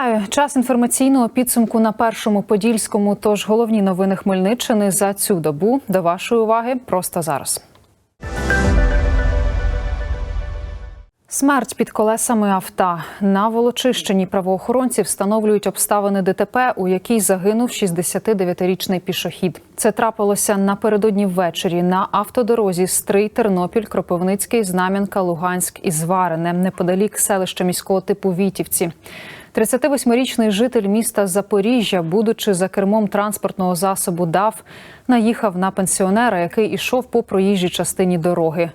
Вітаю! Час інформаційного підсумку на першому подільському. Тож головні новини Хмельниччини за цю добу до вашої уваги просто зараз. Смерть під колесами авто. На Волочищині правоохоронці встановлюють обставини ДТП, у якій загинув 69-річний пішохід. Це трапилося напередодні ввечері на автодорозі Стрий, Тернопіль, Кропивницький, Знам'янка, Луганськ і Зварине, неподалік селища міського типу Вітівці. 38-річний житель міста Запоріжжя, будучи за кермом транспортного засобу ДАВ, наїхав на пенсіонера, який ішов по проїжджій частині дороги.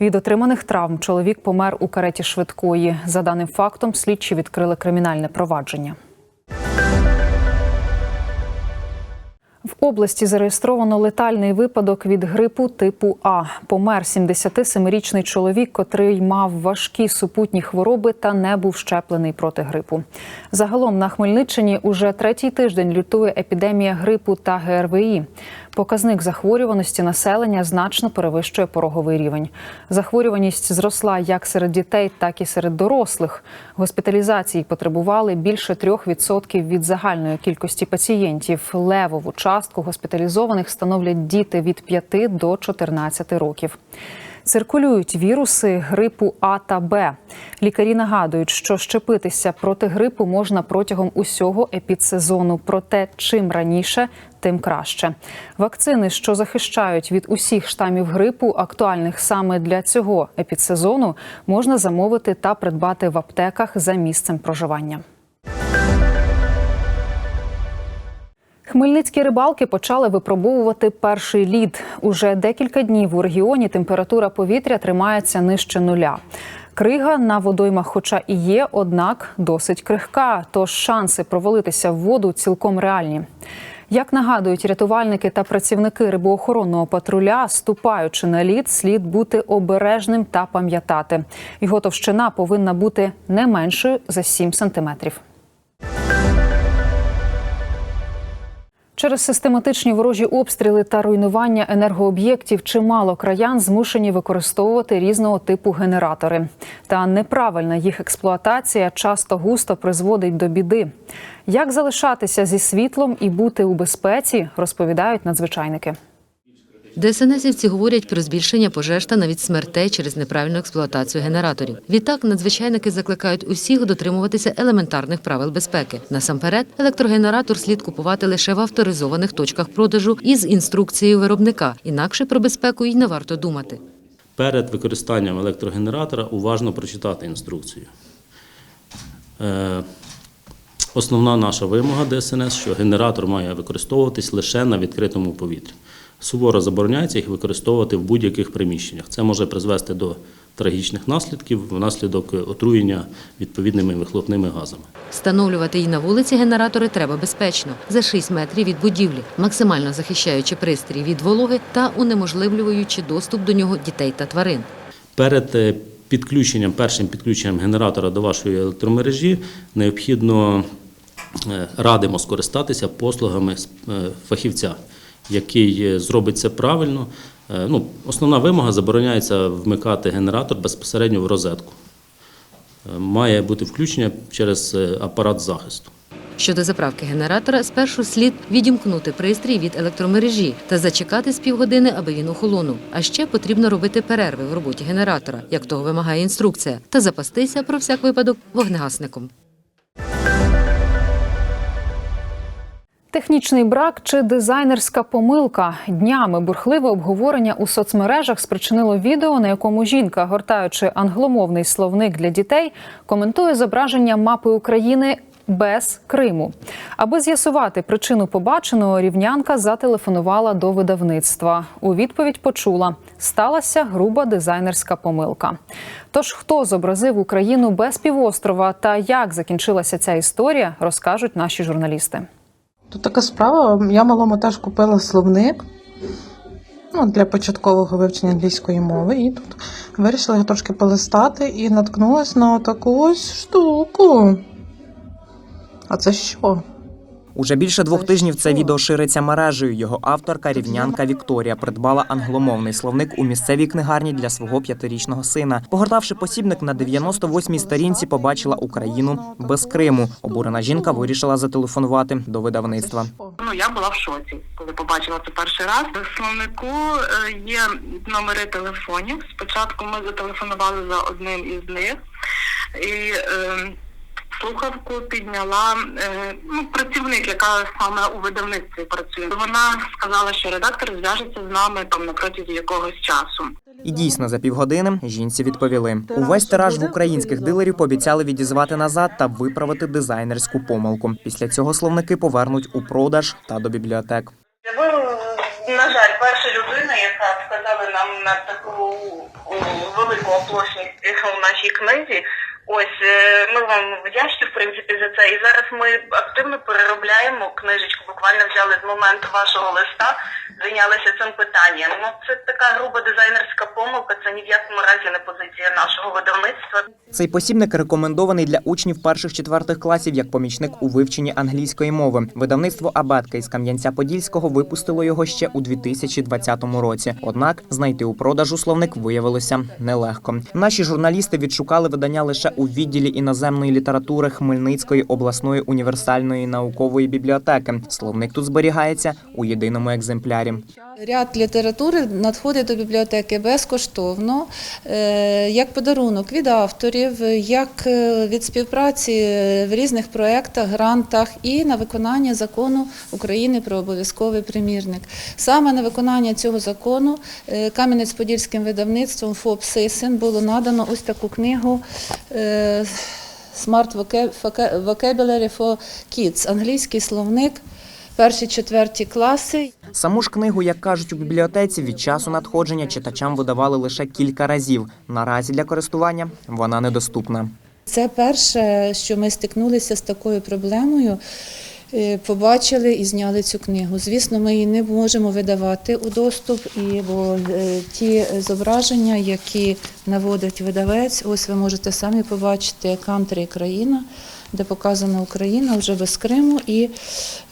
Від отриманих травм чоловік помер у кареті швидкої. За даним фактом, слідчі відкрили кримінальне провадження. В області зареєстровано летальний випадок від грипу типу А. Помер 77-річний чоловік, котрий мав важкі супутні хвороби та не був щеплений проти грипу. Загалом на Хмельниччині уже третій тиждень лютує епідемія грипу та ГРВІ. Показник захворюваності населення значно перевищує пороговий рівень. Захворюваність зросла як серед дітей, так і серед дорослих. Госпіталізації потребували більше 3% від загальної кількості пацієнтів. Левову частку госпіталізованих становлять діти від 5 до 14 років. Циркулюють віруси грипу А та Б. Лікарі нагадують, що щепитися проти грипу можна протягом усього епідсезону. Проте чим раніше, тим краще. Вакцини, що захищають від усіх штамів грипу, актуальних саме для цього епідсезону, можна замовити та придбати в аптеках за місцем проживання. Хмельницькі рибалки почали випробовувати перший лід. Уже декілька днів у регіоні температура повітря тримається нижче нуля. Крига на водоймах, хоча і є, однак досить крихка, тож шанси провалитися в воду цілком реальні. Як нагадують рятувальники та працівники рибоохоронного патруля, ступаючи на лід, слід бути обережним та пам'ятати. Його товщина повинна бути не меншою за 7 сантиметрів. Через систематичні ворожі обстріли та руйнування енергооб'єктів чимало краян змушені використовувати різного типу генератори. Та неправильна їх експлуатація часто густо призводить до біди. Як залишатися зі світлом і бути у безпеці, розповідають надзвичайники. ДСНСівці говорять про збільшення пожеж та навіть смертей через неправильну експлуатацію генераторів. Відтак надзвичайники закликають усіх дотримуватися елементарних правил безпеки. Насамперед, електрогенератор слід купувати лише в авторизованих точках продажу із інструкцією виробника. Інакше про безпеку й не варто думати. Перед використанням електрогенератора уважно прочитати інструкцію. Е, Основна наша вимога ДСНС, що генератор має використовуватись лише на відкритому повітрі. Суворо забороняється їх використовувати в будь-яких приміщеннях. Це може призвести до трагічних наслідків внаслідок отруєння відповідними вихлопними газами. Встановлювати й на вулиці генератори треба безпечно за 6 метрів від будівлі, максимально захищаючи пристрій від вологи та унеможливлюючи доступ до нього дітей та тварин. Перед е, підключенням, першим підключенням генератора до вашої електромережі необхідно е, радимо скористатися послугами е, фахівця, який е, зробить це правильно. Е, Ну, основна вимога забороняється вмикати генератор безпосередньо в розетку. Е, Має бути включення через апарат захисту. Щодо заправки генератора, спершу слід відімкнути пристрій від електромережі та зачекати з півгодини, аби він охолонув. А ще потрібно робити перерви в роботі генератора, як того вимагає інструкція, та запастися про всяк випадок вогнегасником. Технічний брак чи дизайнерська помилка днями бурхливе обговорення у соцмережах спричинило відео, на якому жінка, гортаючи англомовний словник для дітей, коментує зображення мапи України без Криму. Аби з'ясувати причину побаченого, рівнянка зателефонувала до видавництва. У відповідь почула сталася груба дизайнерська помилка. Тож хто зобразив Україну без півострова та як закінчилася ця історія, розкажуть наші журналісти. Тут така справа. Я малому теж купила словник ну, для початкового вивчення англійської мови. І тут вирішила його трошки полистати і наткнулася на таку ось штуку. А це що? Уже більше двох тижнів це відео шириться мережею. Його авторка рівнянка Вікторія придбала англомовний словник у місцевій книгарні для свого п'ятирічного сина. Погортавши посібник на 98-й сторінці, побачила Україну без Криму. Обурена жінка вирішила зателефонувати до видавництва. Ну я була в шоці, коли побачила це перший раз. В словнику е, є номери телефонів. Спочатку ми зателефонували за одним із них, і е, слухавку підняла е, ну, працівник, яка саме у видавництві працює. Вона сказала, що редактор зв'яжеться з нами там на протязі якогось часу. І дійсно за півгодини жінці відповіли. Увесь тираж в українських дилерів пообіцяли відізвати назад та виправити дизайнерську помилку. Після цього словники повернуть у продаж та до бібліотек. Ви, на жаль, перша людина, яка сказала нам на таку велику оплошність у нашій книзі. Ось е, ми вам вдячні в принципі за це. І зараз ми активно переробляємо книжечку. Буквально взяли з моменту вашого листа, зайнялися цим питанням. Ну це така груба дизайнерська помилка. Це ні в якому разі не позиція нашого видавництва. Цей посібник рекомендований для учнів перших-четвертих класів як помічник у вивченні англійської мови. Видавництво Абетка із Кам'янця-Подільського випустило його ще у 2020 році. Однак знайти у продажу словник виявилося нелегко. Наші журналісти відшукали видання лише у відділі іноземної літератури Хмельницької обласної універсальної наукової бібліотеки. Словник тут зберігається у єдиному екземплярі. Ряд літератури надходить до бібліотеки безкоштовно, е, як подарунок від авторів, як е, від співпраці в різних проєктах, грантах і на виконання закону України про обов'язковий примірник. Саме на виконання цього закону е, Кам'янець-Подільським видавництвом ФОП «Сисин» було надано ось таку книгу е, Smart Vocabulary for Kids, англійський словник, перші четверті класи. Саму ж книгу, як кажуть у бібліотеці, від часу надходження читачам видавали лише кілька разів. Наразі для користування вона недоступна. Це перше, що ми стикнулися з такою проблемою. е, Побачили і зняли цю книгу. Звісно, ми її не можемо видавати у доступ, і бо е, ті зображення, які наводить видавець, ось ви можете самі побачити кантри країна, де показана Україна вже без Криму, і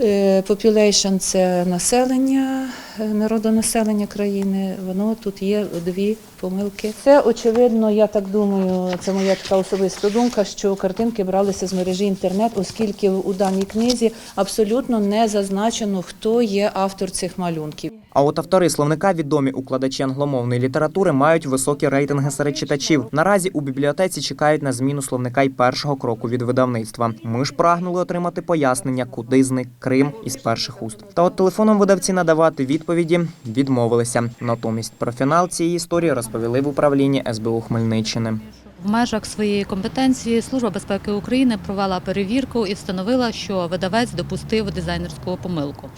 е, population – це населення, народонаселення країни. Воно тут є дві помилки. Це очевидно, я так думаю, це моя така особиста думка, що картинки бралися з мережі інтернет, оскільки у даній книзі абсолютно не зазначено, хто є автор цих малюнків. А от автори словника, відомі укладачі англомовної літератури, мають високі рейтинги серед читачів. Наразі у бібліотеці чекають на зміну словника й першого кроку від видавництва. Ми ж прагнули отримати пояснення, куди зник Крим із перших уст. Та от телефоном видавці надавати відповіді відмовилися. Натомість про фінал цієї історії розповіли в управлінні СБУ Хмельниччини. В межах своєї компетенції Служба безпеки України провела перевірку і встановила, що видавець допустив дизайнерську помилку.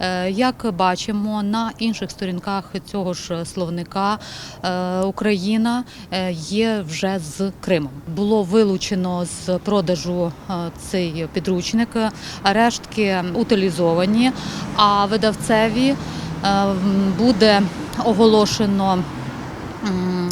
Е, Як бачимо, на інших сторінках цього ж словника е, Україна е, є вже з Кримом. Було вилучено з продажу цей підручник, рештки утилізовані, а видавцеві буде оголошено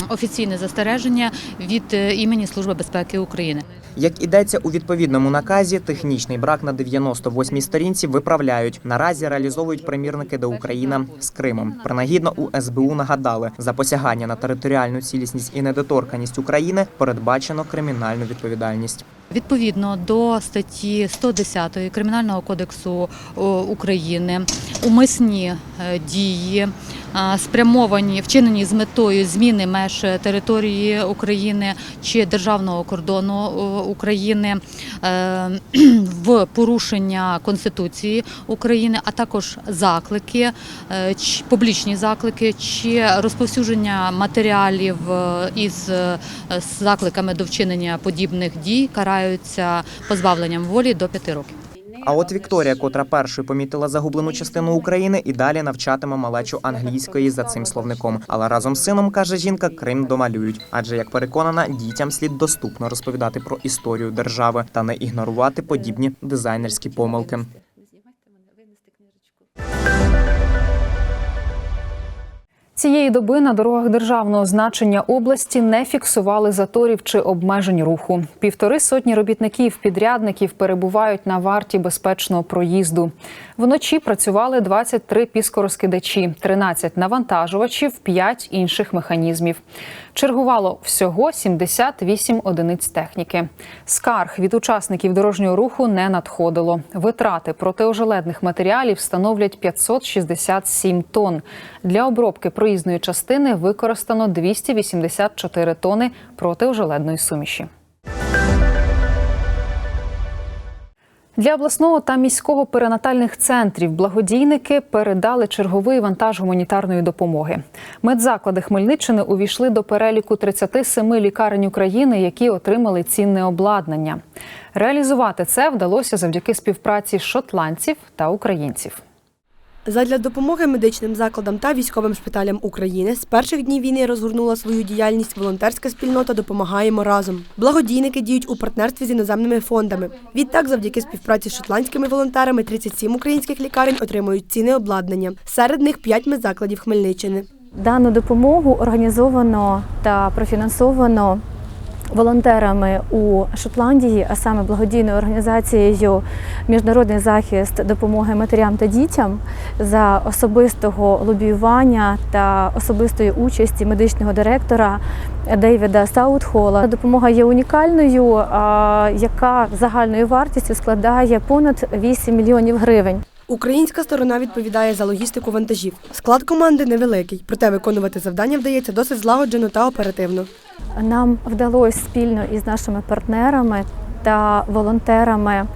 офіційне застереження від е, імені Служби безпеки України. Як ідеться у відповідному наказі, технічний брак на 98-й сторінці виправляють. Наразі реалізовують примірники до Україна з Кримом. Принагідно у СБУ нагадали, за посягання на територіальну цілісність і недоторканість України передбачено кримінальну відповідальність. Відповідно до статті 110 Кримінального кодексу України умисні е, дії е, спрямовані вчинені з метою зміни меж території України чи державного кордону України е, в порушення Конституції України, а також заклики, е, публічні заклики чи розповсюдження матеріалів е, із е, закликами до вчинення подібних дій караються позбавленням волі до 5 років. А от Вікторія, котра першою помітила загублену частину України, і далі навчатиме малечу англійської за цим словником. Але разом з сином каже жінка, Крим домалюють. Адже як переконана, дітям слід доступно розповідати про історію держави та не ігнорувати подібні дизайнерські помилки. Цієї доби на дорогах державного значення області не фіксували заторів чи обмежень руху. Півтори сотні робітників підрядників перебувають на варті безпечного проїзду. Вночі працювали 23 піскорозкидачі, 13 навантажувачів, 5 інших механізмів. Чергувало всього 78 одиниць техніки. Скарг від учасників дорожнього руху не надходило. Витрати протиожеледних матеріалів становлять 567 тонн. Для обробки проїзної частини використано 284 тони протиожеледної суміші. Для обласного та міського перинатальних центрів благодійники передали черговий вантаж гуманітарної допомоги. Медзаклади Хмельниччини увійшли до переліку 37 лікарень України, які отримали цінне обладнання. Реалізувати це вдалося завдяки співпраці шотландців та українців. Задля допомоги медичним закладам та військовим шпиталям України з перших днів війни розгорнула свою діяльність волонтерська спільнота Допомагаємо разом. Благодійники діють у партнерстві з іноземними фондами. Відтак, завдяки співпраці з шотландськими волонтерами, 37 українських лікарень отримують цінне обладнання. Серед них 5 медзакладів Хмельниччини. Дану допомогу організовано та профінансовано волонтерами у Шотландії, а саме благодійною організацією Міжнародний захист допомоги матерям та дітям за особистого лобіювання та особистої участі медичного директора Дейвіда Саутхола. Допомога є унікальною, яка загальною вартістю складає понад 8 мільйонів гривень. Українська сторона відповідає за логістику вантажів. Склад команди невеликий, проте виконувати завдання вдається досить злагоджено та оперативно. Нам вдалося спільно із нашими партнерами та волонтерами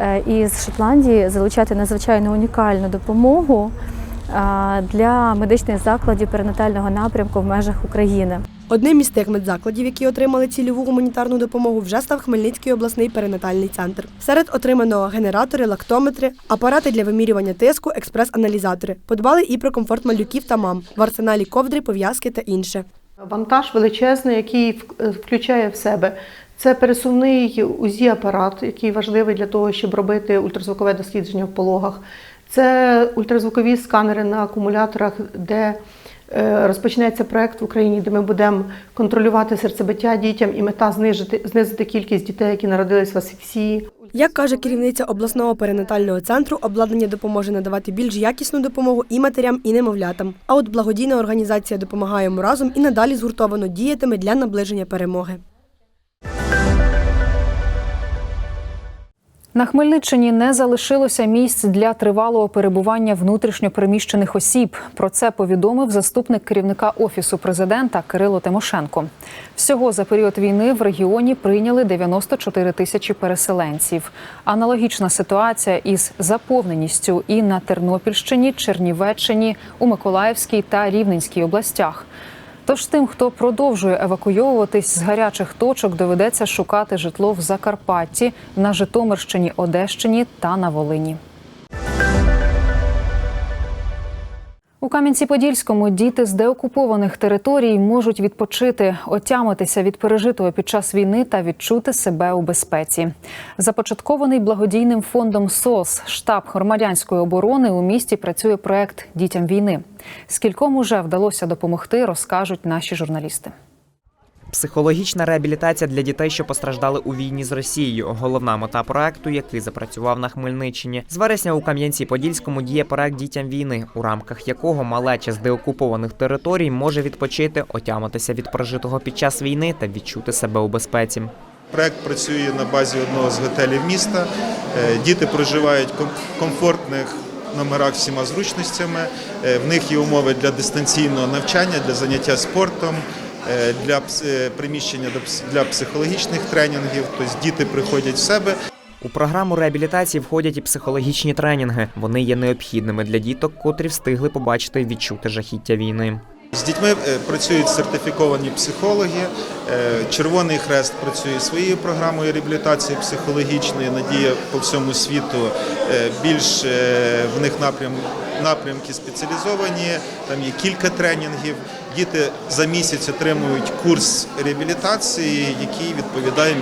е, із Шотландії залучати надзвичайно унікальну допомогу е, для медичних закладів перинатального напрямку в межах України. Одним із тих медзакладів, які отримали цільову гуманітарну допомогу, вже став Хмельницький обласний перинатальний центр. Серед отриманого генератори, лактометри, апарати для вимірювання тиску, експрес-аналізатори. Подбали і про комфорт малюків та мам, в арсеналі ковдри, пов'язки та інше. Вантаж величезний, який включає в себе. Це пересувний УЗІ-апарат, який важливий для того, щоб робити ультразвукове дослідження в пологах. Це ультразвукові сканери на акумуляторах, де розпочнеться проект в Україні, де ми будемо контролювати серцебиття дітям і мета знижити, знизити кількість дітей, які народились в асфіксії. Як каже керівниця обласного перинатального центру, обладнання допоможе надавати більш якісну допомогу і матерям, і немовлятам. А от благодійна організація Допомагаємо разом і надалі згуртовано діятиме для наближення перемоги. На Хмельниччині не залишилося місць для тривалого перебування внутрішньопереміщених осіб. Про це повідомив заступник керівника офісу президента Кирило Тимошенко. Всього за період війни в регіоні прийняли 94 тисячі переселенців. Аналогічна ситуація із заповненістю і на Тернопільщині, Чернівеччині, у Миколаївській та Рівненській областях. Тож тим, хто продовжує евакуйовуватись з гарячих точок, доведеться шукати житло в Закарпатті, на Житомирщині, Одещині та на Волині. У Кам'янці-Подільському діти з деокупованих територій можуть відпочити, отямитися від пережитого під час війни та відчути себе у безпеці. Започаткований благодійним фондом СОС штаб громадянської оборони у місті працює проект Дітям війни. Скільком уже вдалося допомогти, розкажуть наші журналісти. Психологічна реабілітація для дітей, що постраждали у війні з Росією. Головна мета проекту, який запрацював на Хмельниччині. З вересня у Кам'янці-Подільському діє проект дітям війни, у рамках якого малеча з деокупованих територій може відпочити, отямитися від прожитого під час війни та відчути себе у безпеці. Проект працює на базі одного з готелів міста. Е, Діти проживають в ком- комфортних номерах всіма зручностями. Е, В них є умови для дистанційного навчання, для заняття спортом, для е, приміщення для психологічних тренінгів. Тобто діти приходять в себе. У програму реабілітації входять і психологічні тренінги. Вони є необхідними для діток, котрі встигли побачити і відчути жахіття війни. З дітьми е, працюють сертифіковані психологи. Е, Червоний Хрест працює своєю програмою реабілітації психологічної. Надія по всьому світу е, більш в них напрям напрямки спеціалізовані. Там є кілька тренінгів. Діти за місяць отримують курс реабілітації, який відповідає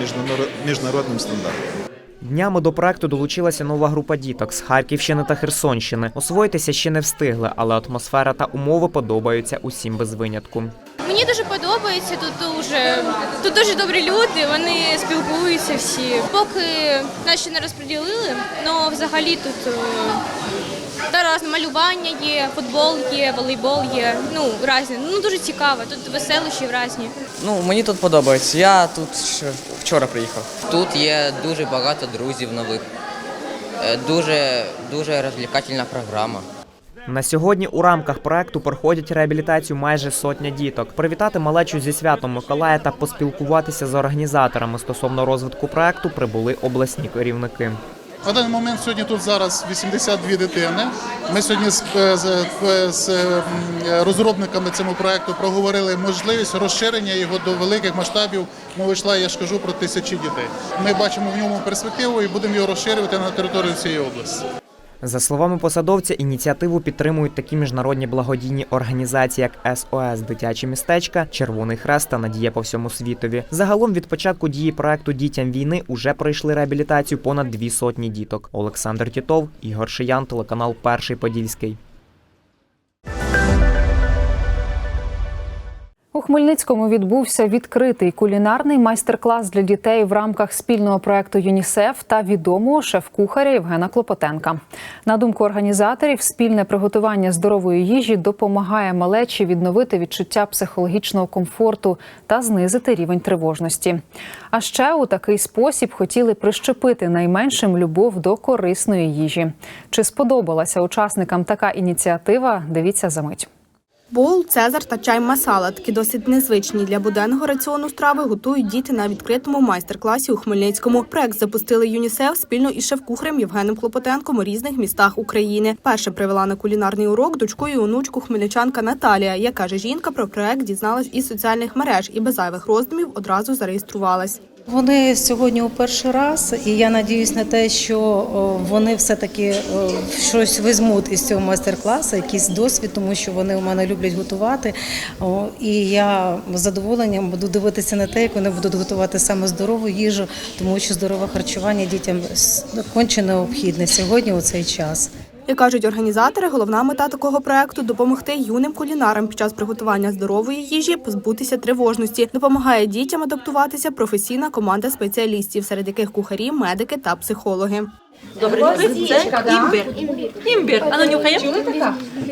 міжнародним стандартам. Днями до проекту долучилася нова група діток з Харківщини та Херсонщини. Освоїтися ще не встигли, але атмосфера та умови подобаються усім без винятку. Мені дуже подобається тут дуже тут дуже добрі люди. Вони спілкуються всі. Поки нас ще не розподілили, але взагалі тут е, та разне малювання є, футбол є, волейбол є. Ну різні. Ну дуже цікаво. Тут веселощі різні. Ну, мені тут подобається. Я тут ще вчора приїхав. Тут є дуже багато друзів нових. Е, Дуже, дуже розвлекательна програма. На сьогодні у рамках проекту проходять реабілітацію майже сотня діток. Привітати малечу зі святом Миколая та поспілкуватися з організаторами стосовно розвитку проекту прибули обласні керівники. На даний момент сьогодні тут зараз 82 дитини. Ми сьогодні з, е, з, е, з розробниками цього проекту проговорили можливість розширення його до великих масштабів. Мова йшла, я ж кажу, про тисячі дітей. Ми бачимо в ньому перспективу і будемо його розширювати на територію цієї області. За словами посадовця, ініціативу підтримують такі міжнародні благодійні організації, як СОС Дитячі містечка, Червоний Хрест та Надія по всьому світові. Загалом від початку дії проекту Дітям війни уже пройшли реабілітацію понад дві сотні діток. Олександр Тітов, Ігор Шиян, телеканал Перший Подільський. У Хмельницькому відбувся відкритий кулінарний майстер-клас для дітей в рамках спільного проекту ЮНІСЕФ та відомого шеф-кухаря Євгена Клопотенка. На думку організаторів, спільне приготування здорової їжі допомагає малечі відновити відчуття психологічного комфорту та знизити рівень тривожності. А ще у такий спосіб хотіли прищепити найменшим любов до корисної їжі. Чи сподобалася учасникам така ініціатива? Дивіться за мить. Боул, цезар та чай масала такі досить незвичні для буденного раціону страви готують діти на відкритому майстер-класі у Хмельницькому. Проект запустили ЮНІСЕФ спільно із шеф-кухарем Євгеном Клопотенком у різних містах України. Перше привела на кулінарний урок дочку і онучку хмельничанка Наталія. Як каже жінка, про проект дізналась із соціальних мереж і без зайвих роздумів одразу зареєструвалась. Вони сьогодні у перший раз, і я надіюсь на те, що вони все-таки щось візьмуть із цього майстер-класу, якийсь досвід, тому що вони у мене люблять готувати. І я з задоволенням буду дивитися на те, як вони будуть готувати саме здорову їжу, тому що здорове харчування дітям конче необхідне сьогодні у цей час. Як кажуть організатори, головна мета такого проекту допомогти юним кулінарам під час приготування здорової їжі позбутися тривожності. Допомагає дітям адаптуватися професійна команда спеціалістів, серед яких кухарі, медики та психологи. Добре, це імбир. Імбир. А ну нюхає?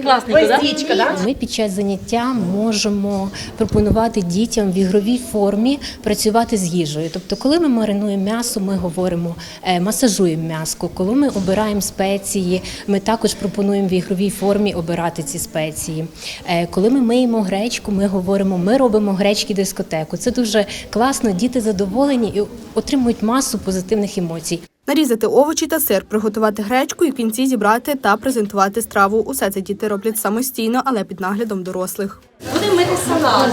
Класненько, да? Ми під час заняття можемо пропонувати дітям в ігровій формі працювати з їжею. Тобто, коли ми маринуємо м'ясо, ми говоримо е, масажуємо м'ясо. Коли ми обираємо спеції, ми також пропонуємо в ігровій формі обирати ці спеції. Е, Коли ми миємо гречку, ми говоримо, ми робимо гречки дискотеку. Це дуже класно. Діти задоволені і отримують масу позитивних емоцій. Нарізати овочі та сир, приготувати гречку і в кінці зібрати та презентувати страву. Усе це діти роблять самостійно, але під наглядом дорослих. Будемо мити салат.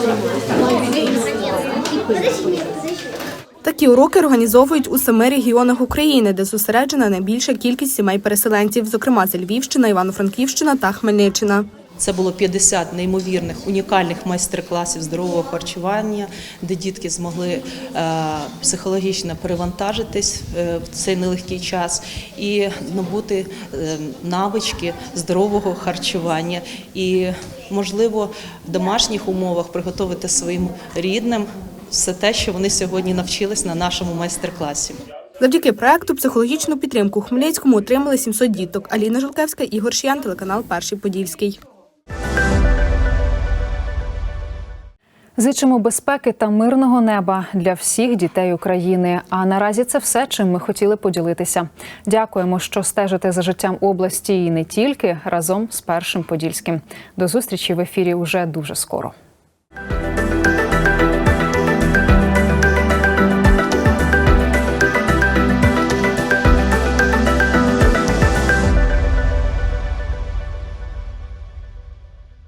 Такі уроки організовують у семи регіонах України, де зосереджена найбільша кількість сімей переселенців, зокрема це Львівщина, Івано-Франківщина та Хмельниччина. Це було 50 неймовірних унікальних майстер-класів здорового харчування, де дітки змогли е, психологічно перевантажитись е, в цей нелегкий час і набути е, навички здорового харчування і, можливо, в домашніх умовах приготувати своїм рідним все те, що вони сьогодні навчились на нашому майстер-класі. Завдяки проекту психологічну підтримку Хмельницькому отримали 700 діток. Аліна Жулкевська, Ігор Шиян, телеканал Перший Подільський. Зичимо безпеки та мирного неба для всіх дітей України. А наразі це все, чим ми хотіли поділитися. Дякуємо, що стежите за життям області і не тільки разом з першим подільським. До зустрічі в ефірі уже дуже скоро.